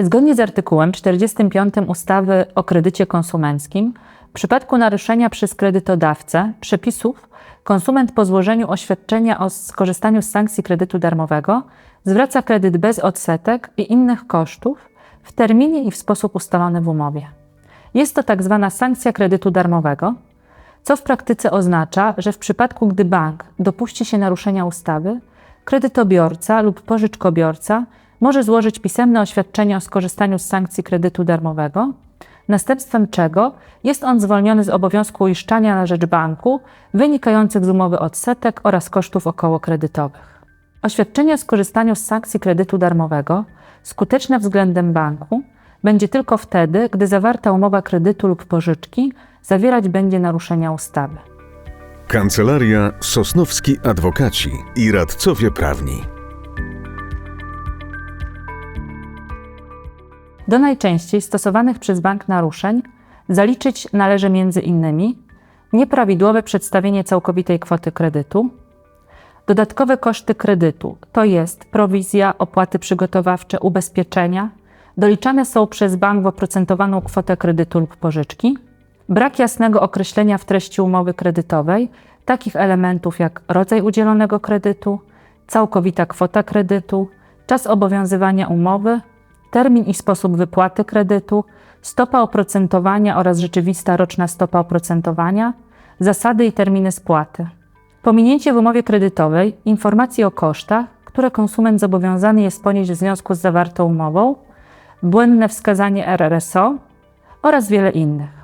Zgodnie z artykułem 45 ustawy o kredycie konsumenckim, w przypadku naruszenia przez kredytodawcę przepisów, konsument po złożeniu oświadczenia o skorzystaniu z sankcji kredytu darmowego zwraca kredyt bez odsetek i innych kosztów w terminie i w sposób ustalony w umowie. Jest to tak zwana sankcja kredytu darmowego, co w praktyce oznacza, że w przypadku gdy bank dopuści się naruszenia ustawy, kredytobiorca lub pożyczkobiorca może złożyć pisemne oświadczenie o skorzystaniu z sankcji kredytu darmowego, następstwem czego jest on zwolniony z obowiązku uiszczania na rzecz banku wynikających z umowy odsetek oraz kosztów okołokredytowych. Oświadczenie o skorzystaniu z sankcji kredytu darmowego skuteczne względem banku będzie tylko wtedy, gdy zawarta umowa kredytu lub pożyczki zawierać będzie naruszenia ustawy. Kancelaria Sosnowski Adwokaci i Radcowie Prawni. Do najczęściej stosowanych przez bank naruszeń zaliczyć należy m.in. nieprawidłowe przedstawienie całkowitej kwoty kredytu, dodatkowe koszty kredytu, to jest prowizja, opłaty przygotowawcze, ubezpieczenia, doliczane są przez bank w oprocentowaną kwotę kredytu lub pożyczki, brak jasnego określenia w treści umowy kredytowej takich elementów jak rodzaj udzielonego kredytu, całkowita kwota kredytu, czas obowiązywania umowy, termin i sposób wypłaty kredytu, stopa oprocentowania oraz rzeczywista roczna stopa oprocentowania, zasady i terminy spłaty. Pominięcie w umowie kredytowej informacji o kosztach, które konsument zobowiązany jest ponieść w związku z zawartą umową, błędne wskazanie RRSO oraz wiele innych.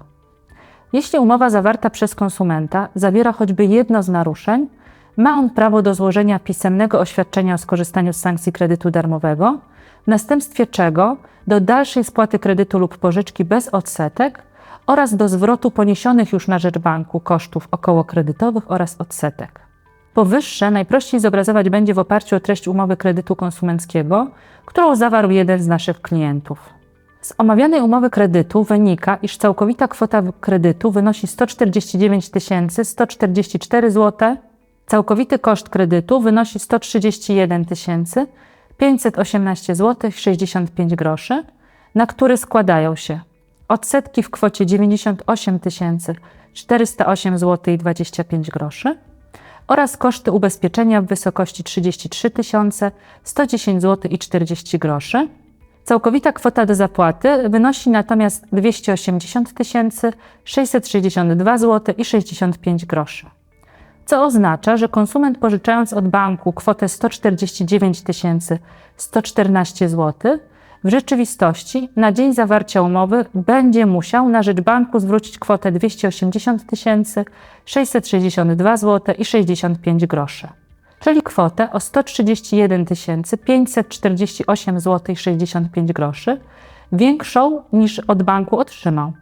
Jeśli umowa zawarta przez konsumenta zawiera choćby jedno z naruszeń, ma on prawo do złożenia pisemnego oświadczenia o skorzystaniu z sankcji kredytu darmowego, w następstwie czego do dalszej spłaty kredytu lub pożyczki bez odsetek oraz do zwrotu poniesionych już na rzecz banku kosztów okołokredytowych oraz odsetek. Powyższe najprościej zobrazować będzie w oparciu o treść umowy kredytu konsumenckiego, którą zawarł jeden z naszych klientów. Z omawianej umowy kredytu wynika, iż całkowita kwota kredytu wynosi 149 144 zł, całkowity koszt kredytu wynosi 131 518 zł 65 groszy, na który składają się odsetki w kwocie 98 408 zł i 25 groszy oraz koszty ubezpieczenia w wysokości 33 110 zł i 40 groszy. Całkowita kwota do zapłaty wynosi natomiast 280 662 zł i 65 groszy. Co oznacza, że konsument pożyczając od banku kwotę 149 114 zł, w rzeczywistości na dzień zawarcia umowy będzie musiał na rzecz banku zwrócić kwotę 280 662 zł i 65 groszy, czyli kwotę o 131 548 zł i 65 groszy większą niż od banku otrzymał.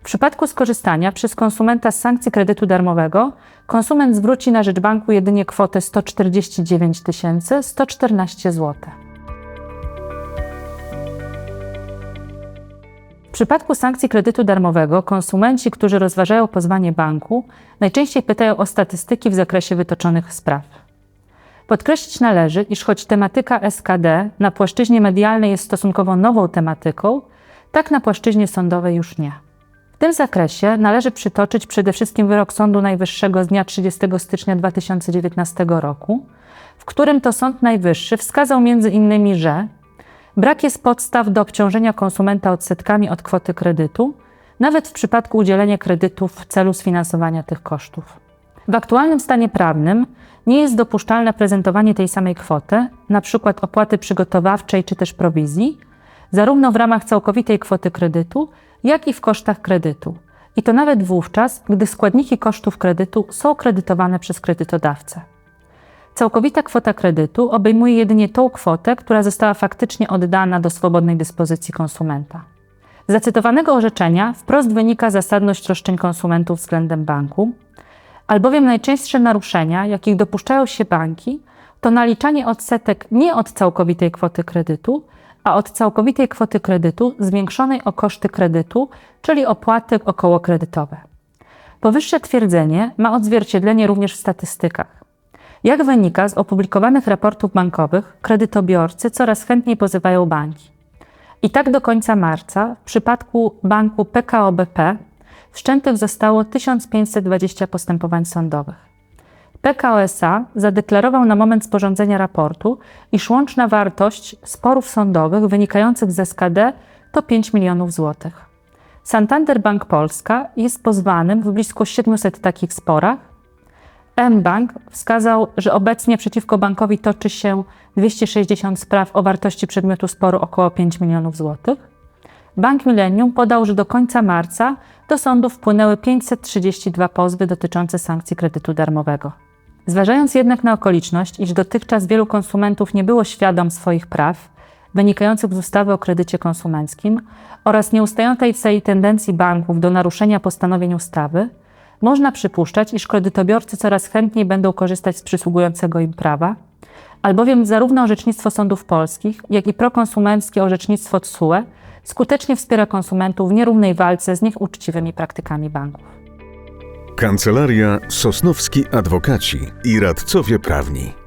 W przypadku skorzystania przez konsumenta z sankcji kredytu darmowego, konsument zwróci na rzecz banku jedynie kwotę 149 114 zł. W przypadku sankcji kredytu darmowego konsumenci, którzy rozważają pozwanie banku, najczęściej pytają o statystyki w zakresie wytoczonych spraw. Podkreślić należy, iż choć tematyka SKD na płaszczyźnie medialnej jest stosunkowo nową tematyką, tak na płaszczyźnie sądowej już nie. Tym zakresie należy przytoczyć przede wszystkim wyrok Sądu Najwyższego z dnia 30 stycznia 2019 roku, w którym to Sąd Najwyższy wskazał m.in., że Brak jest podstaw do obciążenia konsumenta odsetkami od kwoty kredytu, nawet w przypadku udzielenia kredytu w celu sfinansowania tych kosztów. W aktualnym stanie prawnym nie jest dopuszczalne prezentowanie tej samej kwoty, np. opłaty przygotowawczej czy też prowizji, zarówno w ramach całkowitej kwoty kredytu, jak i w kosztach kredytu. I to nawet wówczas, gdy składniki kosztów kredytu są kredytowane przez kredytodawcę. Całkowita kwota kredytu obejmuje jedynie tą kwotę, która została faktycznie oddana do swobodnej dyspozycji konsumenta. Z zacytowanego orzeczenia wprost wynika zasadność roszczeń konsumentów względem banku, albowiem najczęstsze naruszenia, jakich dopuszczają się banki, to naliczanie odsetek nie od całkowitej kwoty kredytu, a od całkowitej kwoty kredytu zwiększonej o koszty kredytu, czyli opłaty okołokredytowe. Powyższe twierdzenie ma odzwierciedlenie również w statystykach. Jak wynika z opublikowanych raportów bankowych, kredytobiorcy coraz chętniej pozywają banki. I tak do końca marca w przypadku banku PKO BP wszczętych zostało 1520 postępowań sądowych. PKO SA zadeklarował na moment sporządzenia raportu, iż łączna wartość sporów sądowych wynikających z SKD to 5 milionów złotych. Santander Bank Polska jest pozwanym w blisko 700 takich sporach. mBank wskazał, że obecnie przeciwko bankowi toczy się 260 spraw o wartości przedmiotu sporu około 5 milionów złotych. Bank Millennium podał, że do końca marca do sądu wpłynęły 532 pozwy dotyczące sankcji kredytu darmowego. Zważając jednak na okoliczność, iż dotychczas wielu konsumentów nie było świadom swoich praw wynikających z ustawy o kredycie konsumenckim oraz nieustającej tendencji banków do naruszenia postanowień ustawy, można przypuszczać, iż kredytobiorcy coraz chętniej będą korzystać z przysługującego im prawa, albowiem zarówno orzecznictwo sądów polskich, jak i prokonsumenckie orzecznictwo TSUE skutecznie wspiera konsumentów w nierównej walce z nieuczciwymi praktykami banków. Kancelaria Sosnowski Adwokaci i Radcowie Prawni.